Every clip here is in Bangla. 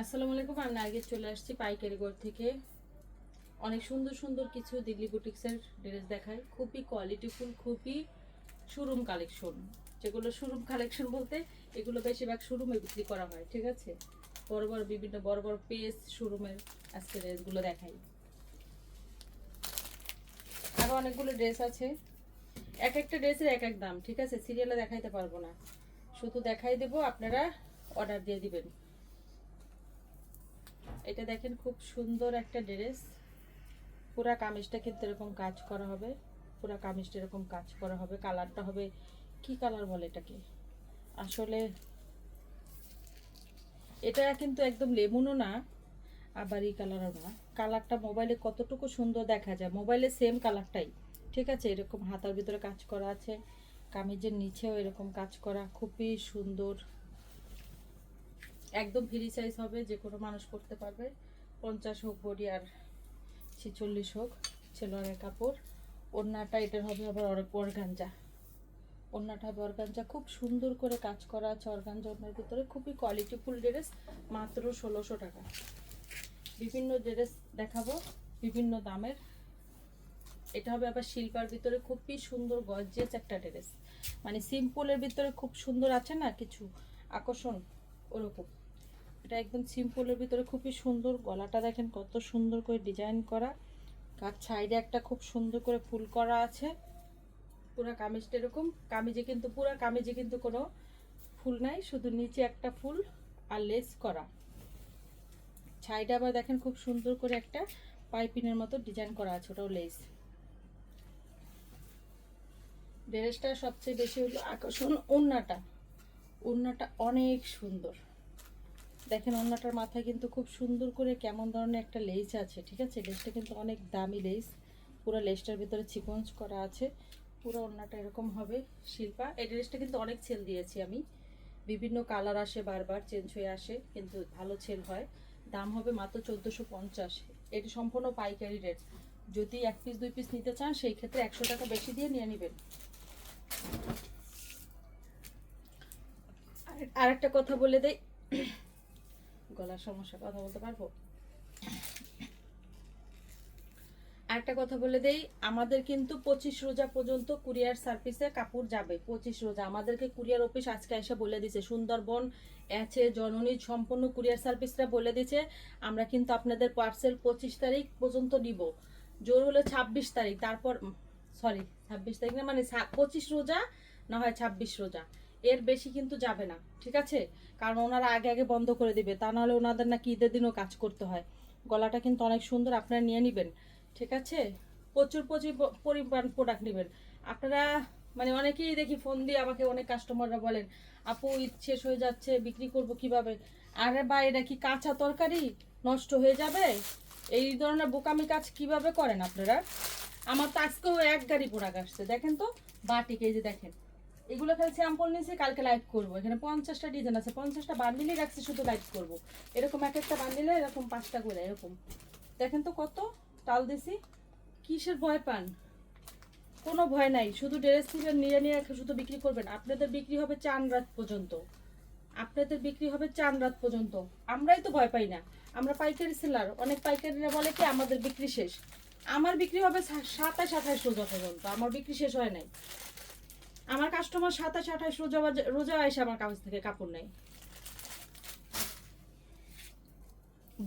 আসসালামু আলাইকুম, আমি নার্গিস চলে আসছি পাইকারি ঘর থেকে। অনেক সুন্দর সুন্দর কিছু দিল্লি বুটিক্সের ড্রেস দেখায়। খুবই কোয়ালিটিফুল খুবই শোরুম কালেকশন যেগুলো শোরুম কালেকশন বলতে এগুলো বেশিরভাগ শোরুমে বিক্রি করা হয়, ঠিক আছে? বড় বড় বিভিন্ন বড় বড় পেজ শোরুমের আজকে ড্রেসগুলো দেখাই। আরও অনেকগুলো ড্রেস আছে। এক একটা ড্রেসের এক এক দাম, ঠিক আছে? সিরিয়ালে দেখাইতে পারব না। শুধু দেখাই দেবো, আপনারা অর্ডার দিয়ে দিবেন। এটা দেখেন খুব সুন্দর একটা ড্রেস। পুরা কামিজটা কিন্তু এরকম কাজ করা হবে। পুরা কামিজটা এরকম কাজ করা হবে। কালারটা হবে, কি কালার বলে এটাকে? আসলে এটা কিন্তু একদম লেমনও না, আবার এই কালারও না। কালারটা মোবাইলে কতটুকু সুন্দর দেখা যায়। মোবাইলে সেম কালারটাই, ঠিক আছে? এরকম হাতার ভিতরে কাজ করা আছে, কামিজের নিচেও এরকম কাজ করা, খুবই সুন্দর। একদম ফ্রি সাইজ হবে, যে কোনো মানুষ করতে পারবে। পঞ্চাশ হোক, বডি আর ছেচল্লিশ হোক ছেলোয়ারের কাপড়। ওড়নাটা এটার হবে আবার অর- অর্গানজা। ওড়নাটা হবে অর্গানজা। খুব সুন্দর করে কাজ করা আছে ওড়নার ভিতরে। খুবই কোয়ালিটিফুল ড্রেস মাত্র ষোলোশো টাকা। বিভিন্ন ড্রেস দেখাবো, বিভিন্ন দামের। এটা হবে আবার শিল্পার ভিতরে খুবই সুন্দর গর্জিয়াস একটা ড্রেস মানে সিম্পলের ভিতরে খুব সুন্দর আছে না কিছু আকর্ষণ? ওরকম। এটা একদম সিম্পলের ভিতরে খুবই সুন্দর। গলাটা দেখেন কত সুন্দর করে ডিজাইন করা। কার সাইডে একটা খুব সুন্দর করে ফুল করা আছে। পুরো কামিজটা এরকম। কামিজে কিন্তু, পুরো কামিজে কিন্তু কোনো ফুল নাই। শুধু নিচে একটা ফুল আর লেস করা। সাইডে আবার দেখেন খুব সুন্দর করে একটা পাইপিনের মতো ডিজাইন করা আছে। ওটাও লেস ড্রেসটা সবচেয়ে বেশি হলো আকর্ষণ ওড়নাটা। ওড়নাটা অনেক সুন্দর। দেখেন ওড়নাটার মাথায় কিন্তু খুব সুন্দর করে কেমন ধরনের একটা লেস আছে, ঠিক আছে? লেসটা কিন্তু অনেক দামি লেস পুরো লেসটার ভিতরে চিকঞ্জ করা আছে। পুরো ওড়নাটা এরকম হবে, শিল্পা। এই ড্রেসটা কিন্তু অনেক সেল দিয়েছি আমি। বিভিন্ন কালার আসে, বারবার চেঞ্জ হয়ে আসে, কিন্তু ভালো সেল হয়। দাম হবে মাত্র চোদ্দোশো পঞ্চাশ। এটি সম্পূর্ণ পাইকারি রেট। যদি এক পিস, দুই পিস নিতে চান, সেই ক্ষেত্রে একশো টাকা বেশি দিয়ে নিয়ে নেবেন। আর- একটা কথা বলে দেই। গলার সমস্যা, কথা বলতে পারব? আরেকটা কথা বলে দেই, আমাদের কিন্তু পঁচিশ রোজা পর্যন্ত কুরিয়ার সার্ভিসে কাপড় যাবে, পঁচিশ রোজা। আমাদেরকে কুরিয়ার অফিস আজকে এসে বলে দিছে, সুন্দরবন আছে জননী সম্পূর্ণ কুরিয়ার সার্ভিসটা বলে দিছে। আমরা কিন্তু আপনাদের পার্সেল পঁচিশ তারিখ পর্যন্ত নিব। জোর হলে ছাব্বিশ তারিখ, তারপর সরি ছাব্বিশ তারিখ না মানে পঁচিশ রোজা না হয় ছাব্বিশ রোজা। এর বেশি কিন্তু যাবে না, ঠিক আছে? কারণ ওনারা আগে আগে বন্ধ করে দিবে, তা নাহলে ওনাদের নাকি ঈদের দিনও কাজ করতে হয়। গলাটা কিন্তু অনেক সুন্দর, আপনারা নিয়ে নেবেন, ঠিক আছে? প্রচুর প্রচুর পরিমাণ প্রোডাক্ট নেবেন। আপনারা মানে অনেকেই দেখি ফোন দিয়ে আমাকে অনেক কাস্টমাররা বলেন, আপু, ঈদ শেষ হয়ে যাচ্ছে, বিক্রি করব কীভাবে? আরে বা এটা কি কাঁচা তরকারি? নষ্ট হয়ে যাবে? এই ধরনের বোকামি কাজ কীভাবে করেন আপনারা? আমার তো আজকেও এক গাড়ি প্রোডাক্ট আসছে, দেখেন তো? বাটিক যে দেখেন। এগুলো খালি স্যাম্পল নিয়েছি, কালকে লাইভ করব। এখানে পঞ্চাশটা ডিজাইন আছে, পঞ্চাশটা বান্ডিলই রাখছি, শুধু লাইভ করব। এরকম এক একটা বান্ডিলে এরকম পাঁচটা করে, এরকম। দেখেন তো কত? টাল দিছি। কিসের ভয় পান? কোনো ভয় নাই, শুধু ড্রেস থেকে নিয়ে নিয়ে শুধু বিক্রি করবেন। আপনাদের বিক্রি হবে চান রাত পর্যন্ত। আপনাদের বিক্রি হবে চান রাত পর্যন্ত। আমরাই তো ভয় পাই না। আমরা পাইকারি সেলার অনেক পাইকারিরা বলে কি, আমাদের বিক্রি শেষ। আমার বিক্রি হবে সাতাশ আঠাশ রোজা পর্যন্ত আমার বিক্রি শেষ হয় নাই। আমার কাস্টমার সাতাশ, আঠাশ, রোজা রোজা এসে আমার কাছ থেকে কাপড় নেয়।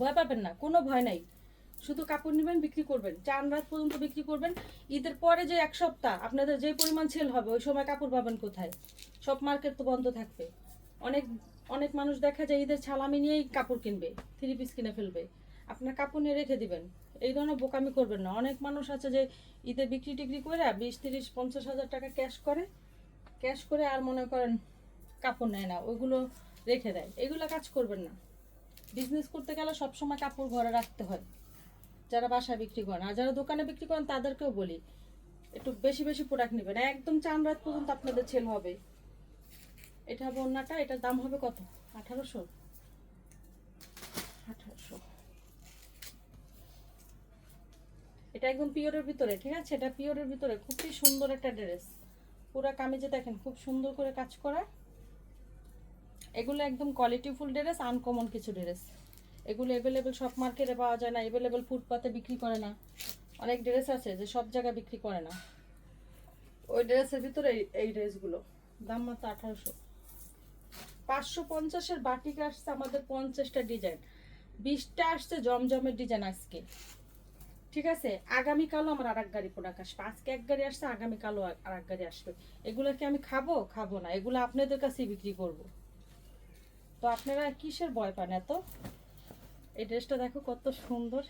ভয় পাবেন না, কোনো ভয় নাই। শুধু কাপড় নেবেন, বিক্রি করবেন। চার রাত পর্যন্ত বিক্রি করবেন। ঈদের পরে যে এক সপ্তাহ, আপনাদের যে পরিমাণ সেল হবে, ওই সময় কাপড় পাবেন কোথায়? সব মার্কেট তো বন্ধ থাকবে। অনেক অনেক মানুষ দেখা যায় ঈদের ছালামি নিয়েই কাপড় কিনবে থ্রি পিস কিনে ফেলবে। আপনার কাপড় নিয়ে রেখে দিবেন। এই ধরনের বোকামি করবেন না। অনেক মানুষ আছে যে ঈদে বিক্রি টিক্রি করে বিশ, তিরিশ, পঞ্চাশ হাজার টাকা ক্যাশ করে। ক্যাশ করে আর মনে করেন কাপড় নেয় না, ওইগুলো রেখে দেয়। এগুলো কাজ করবেন না। বিজনেস করতে গেলে সবসময় কাপড় ঘরে রাখতে হয়। যারা বাসায় বিক্রি করেন, আর যারা দোকানে বিক্রি করেন, তাদেরকেও বলি, একটু বেশি বেশি প্রোডাক্ট নেবেন। একদম চান রাত পর্যন্ত আপনাদের ছেল হবে। এটা হবে অন্যটা এটার দাম হবে কত? আঠারোশো? আঠারোশো। এটা একদম পিওরের ভিতরে, ঠিক আছে? এটা পিওরের ভিতরে, খুবই সুন্দর একটা ড্রেস পুরা কামিজে দেখেন, খুব সুন্দর করে কাজ করা। এগুলো একদম কোয়ালিটিফুল ড্রেস আনকমন কিছু ড্রেস এগুলো অ্যাভেলেবেল সব মার্কেটে পাওয়া যায় না অ্যাভেলেবেল ফুটপাতে বিক্রি করে না। অনেক ড্রেস আছে যে সব জায়গায় বিক্রি করে না। ওই ড্রেসের ভিতরে এই- ড্রেসগুলো দাম মাত্র আঠারোশো। পাঁচশো পঞ্চাশের বাটিক আসছে আমাদের পঞ্চাশটা ডিজাইন বিশটা আসছে জমজমের ডিজাইন আজকে। ঠিক আছে? আগামীকালও আমার আর এক গাড়ি প্রোডাক্ট আসবে আজকে এক গাড়ি আসছে, আগামীকালও আর এক গাড়ি আসবে। এগুলো কি আমি খাব খাব না? এগুলো আপনাদের কাছেই বিক্রি করব। তো আপনারা কিসের ভয় পান এত? এই ড্রেসটা দেখো কত সুন্দর।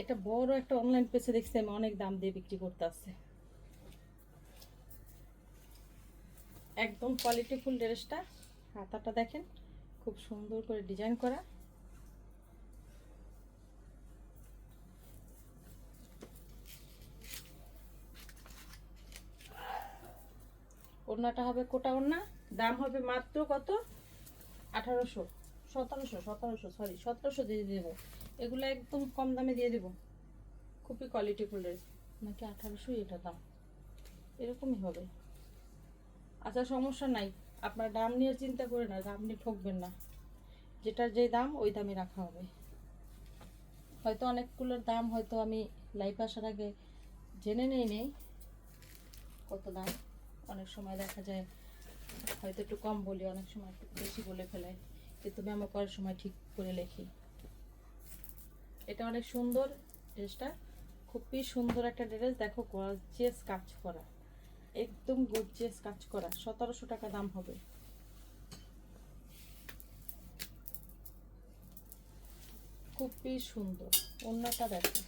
এটা বড় একটা অনলাইন পেজে দেখছি আমি, অনেক দাম দিয়ে বিক্রি করতে আসছে। একদম কোয়ালিটিফুল ড্রেসটা। হাতাটা দেখেন, খুব সুন্দর করে ডিজাইন করা। ওড়নাটা হবে কোটা ওড়না, দাম হবে মাত্র কত? আঠারোশো, সতেরোশো সতেরোশো সরি সতেরোশো দিয়ে দেবো। এগুলো একদম কম দামে দিয়ে দেবো। খুবই কোয়ালিটি ফুলের। নাকি আঠারোশোই এটা দাম? এরকমই হবে। আচ্ছা সমস্যা নাই। আপনার দাম নিয়ে চিন্তা করে না, দাম নিয়ে ঠকবেন না। যেটার যে দাম, ওই দামে রাখা হবে। হয়তো অনেকগুলোর দাম হয়তো আমি লাইফ আসার আগে জেনে নেই নেই কত দাম। অনেক সময় দেখা যায়, হয়তো একটু কম বলি, অনেক সময় একটু বেশি বলে ফেলাই কিন্তু মেমো করার সময় ঠিক করে লেখি। এটা অনেক সুন্দর ড্রেসটা, খুবই সুন্দর একটা ড্রেস। দেখো গর্জিয়াস কাজ করা, একদম গর্জিয়াস কাজ করা। সতেরোশো টাকা দাম হবে। খুবই সুন্দর। অন্যটা দেখো।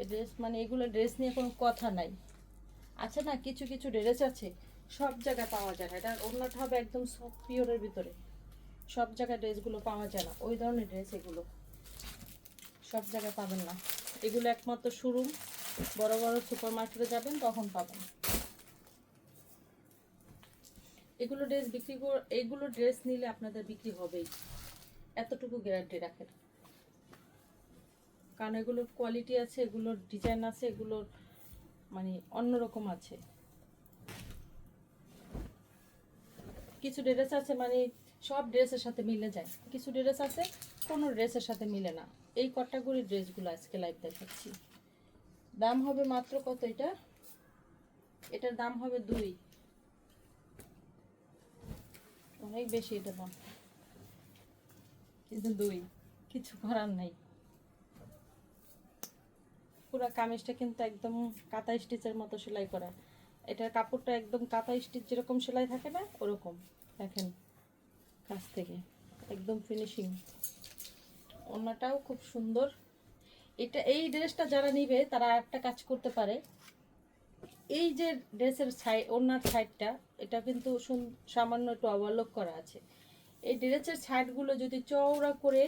এই ড্রেস মানে এগুলো ড্রেস নিয়ে কোনো কথা নাই। আছে না, কিছু কিছু ড্রেস আছে, সব জায়গায় পাওয়া যায় না। এটা অন্যটা হবে একদম সফট পিওরের ভিতরে। সব জায়গায় ড্রেসগুলো পাওয়া যায় না। ওই ধরনের ড্রেস এগুলো। সব জায়গায় পাবেন না। এগুলো একমাত্র শোরুম বড় বড় সুপার মার্কেটে যাবেন, তখন পাবেন। এগুলো ড্রেস বিক্রি কর এগুলো ড্রেস নিলে আপনাদের বিক্রি হবেই। এতটুকু গ্যারান্টি রাখেন। কারণ এগুলোর কোয়ালিটি আছে, এগুলোর ডিজাইন আছে, এগুলোর মানে অন্যরকম আছে। কিছু ড্রেস আছে মানে সব ড্রেসের সাথে মিলে যায়। কিছু ড্রেস আছে, কোনো ড্রেসের সাথে মিলে না। এই ক্যাটাগরি ড্রেসগুলো আজকে লাইভ দেখাচ্ছি। দাম হবে মাত্র কত এটা? এটার দাম হবে দুই। অনেক বেশি এটা দাম। কিন্তু দুই। কিছু করার নাই। পুরো কামিজটা কিন্তু একদম কাঁথা স্টিচের মতো সেলাই করা। এটার কাপড়টা একদম কাঁথা স্টিচ যেরকম সেলাই থাকে না, ওরকম। দেখেন, কাছ থেকে। একদম ফিনিশিং ওনাটাও খুব সুন্দর। এটা, এই ড্রেসটা যারা নিবে, তারা একটা কাজ করতে পারে। এই যে ড্রেসের সাইড ওনার সাইডটা, এটা কিন্তু সামান্য একটু অবলোক করা আছে। এই ড্রেসের সাইডগুলো যদি চওড়া করে,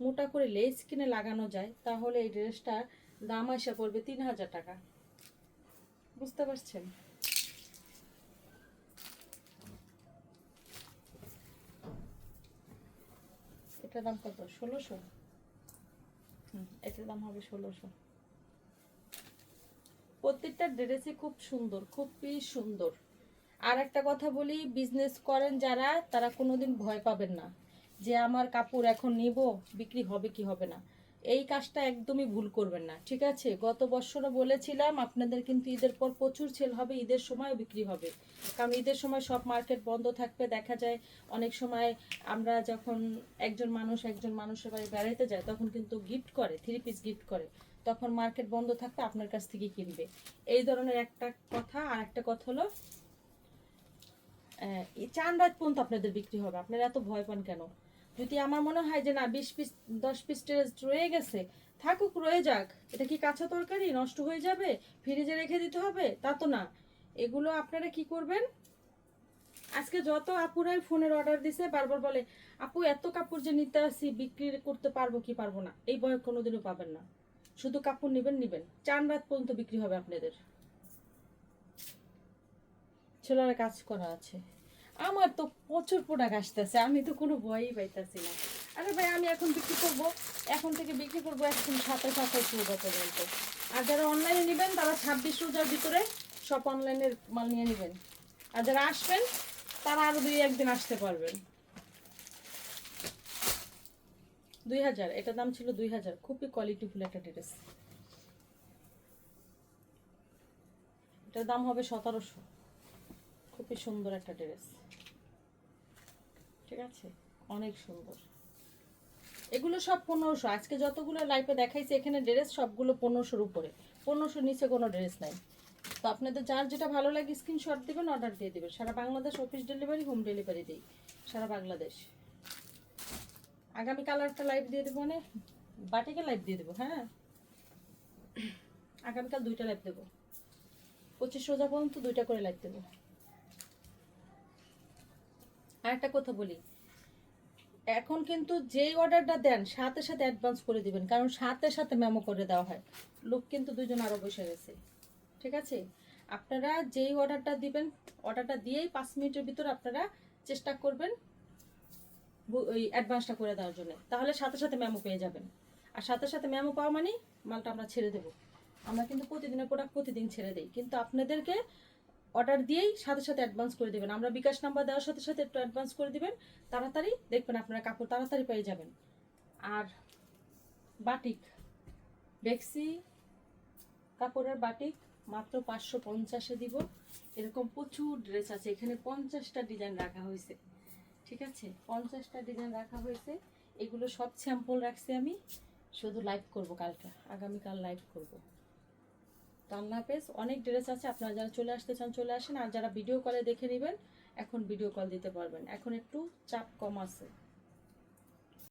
মোটা করে লেস কিনে লাগানো যায়, তাহলে এই ড্রেসটা দাম আসা পড়বে তিন হাজার টাকা। বুঝতে পারছেন? এটার দাম কত? ষোলোশো? হুম, এটার দাম হবে ষোলোশো। প্রত্যেকটা ড্রেসই খুব সুন্দর, খুবই সুন্দর। আর একটা কথা বলি বিজনেস করেন যারা, তারা কোনোদিন ভয় পাবেন না যে আমার কাপড় এখন নিব, বিক্রি হবে কি হবে না। এই কাজটা একদমই ভুল করবেন না, ঠিক আছে? গত বছরও বলেছিলাম আপনাদের কিন্তু ঈদের পর প্রচুর সেল হবে, ঈদের সময় বিক্রি হবে। কারণ ঈদের সময় সব মার্কেট বন্ধ থাকবে, দেখা যায় অনেক সময় আমরা যখন একজন মানুষ একজন মানুষের বাড়ি বেড়াইতে যায়, তখন কিন্তু গিফট করে থ্রি পিস গিফট করে। তখন মার্কেট বন্ধ থাকবে, আপনার কাছ থেকে কিনবে। এই ধরনের একটা কথা, আর একটা কথা হলো চান রাত পর্যন্ত আপনাদের বিক্রি হবে। আপনারা এত ভয় পান কেন? যদি আমার মনে হয় যে না, বিশ পিস, দশ পিস টেস্ট রয়ে গেছে, থাকুক, রয়ে যাক। এটা কি কাঁচা তরকারি? নষ্ট হয়ে যাবে? ফ্রিজে রেখে দিতে হবে? তা তো না। এগুলো আপনারা কি করবেন? আজকে যত আপুরাই ফোনের অর্ডার দিছে, বারবার বলে, আপু, এত কাপড় যে নিতে আসি, বিক্রি করতে পারব কি পারব না? এই ভয় কোনোদিনও পাবেন না। শুধু কাপড় নেবেন নেবেন। চান রাত পর্যন্ত বিক্রি হবে আপনাদের। ছেলেরা কাজ করা আছে। আমার তো প্রচুর প্রোডাক্ট আসতেছে, আমি তো কোনো ভয়ই পাইতেছি না। আরে ভাই, আমি এখন বিক্রি করব, এখন থেকে বিক্রি করব একদম সাতাশ আঠাশ রোজা পর্যন্ত আর যারা অনলাইনে নেবেন, তারা ছাব্বিশ রোজার ভিতরে সব অনলাইনের মাল নিয়ে নেবেন। আর যারা আসবেন, তারা আরও দুই একদিন আসতে পারবেন। দুই হাজার এটার দাম ছিল দুই হাজার। খুবই কোয়ালিটিফুল একটা ড্রেস এটার দাম হবে সতেরোশো। খুবই সুন্দর একটা ড্রেস ঠিক আছে? অনেক সুন্দর। এগুলো সব পনেরোশো। আজকে যতগুলো লাইফে দেখাইছে, এখানে ড্রেস সবগুলো পনেরোশোর উপরে। পনেরোশোর নিচে কোনো ড্রেস নাই। তো আপনাদের যার যেটা ভালো লাগে স্ক্রিনশট দিবেন অর্ডার দিয়ে দিবেন। সারা Bangladesh office delivery home delivery দিই। সারা বাংলাদেশ। আগামী কালারটা লাইভ দিয়ে দেবো মানে? বাটিকে লাইভ দিয়ে দেবো হ্যাঁ? আগামীকাল দুইটা লাইভ দেবো। পঁচিশ রোজা পর্যন্ত দুইটা করে লাইভ দেবো। আর একটা কথা বলি। এখন কিন্তু যেই অর্ডারটা দেন, সাথে সাথে অ্যাডভান্স করে দিবেন, কারণ সাথে সাথে মেমো করে দেওয়া হয়। লোক কিন্তু দুজন আরও বসে গেছে। ঠিক আছে? আপনারা যেই অর্ডারটা দিবেন, অর্ডারটা দিয়েই পাঁচ মিনিটের ভিতর আপনারা চেষ্টা করবেন ওই অ্যাডভান্সটা করে দেওয়ার জন্য। তাহলে সাথে সাথে মেমো পেয়ে যাবেন। আর সাথে সাথে মেমো পাওয়া মানে মালটা আমরা ছেড়ে দেবো। আমরা কিন্তু প্রতিদিনের প্রোডাক্ট প্রতিদিন ছেড়ে দিই। কিন্তু আপনাদেরকে অর্ডার দিয়েই সাথে সাথে অ্যাডভান্স করে দেবেন। আমরা বিকাশ নাম্বার দেওয়ার সাথে সাথে একটু অ্যাডভান্স করে দেবেন। তাড়াতাড়ি দেখবেন আপনারা কাপড় তাড়াতাড়ি পেয়ে যাবেন। আর বাটিক বেক্সি কাপড়ের বাটিক মাত্র পাঁচশো পঞ্চাশে দিব। এরকম প্রচুর ড্রেস আছে। এখানে পঞ্চাশটা ডিজাইন রাখা হয়েছে। ঠিক আছে? পঞ্চাশটা ডিজাইন রাখা হয়েছে। এগুলো সব স্যাম্পল রাখছি আমি। শুধু লাইভ করব কালকে। আগামীকাল লাইভ করব। কান্না পেজ অনেক ড্রেস আছে, আপনারা যারা চলে আসতে চান, চলে আসেন। আর যারা ভিডিও কলে দেখে নেবেন, এখন ভিডিও কল দিতে পারবেন। এখন একটু চাপ কম আছে।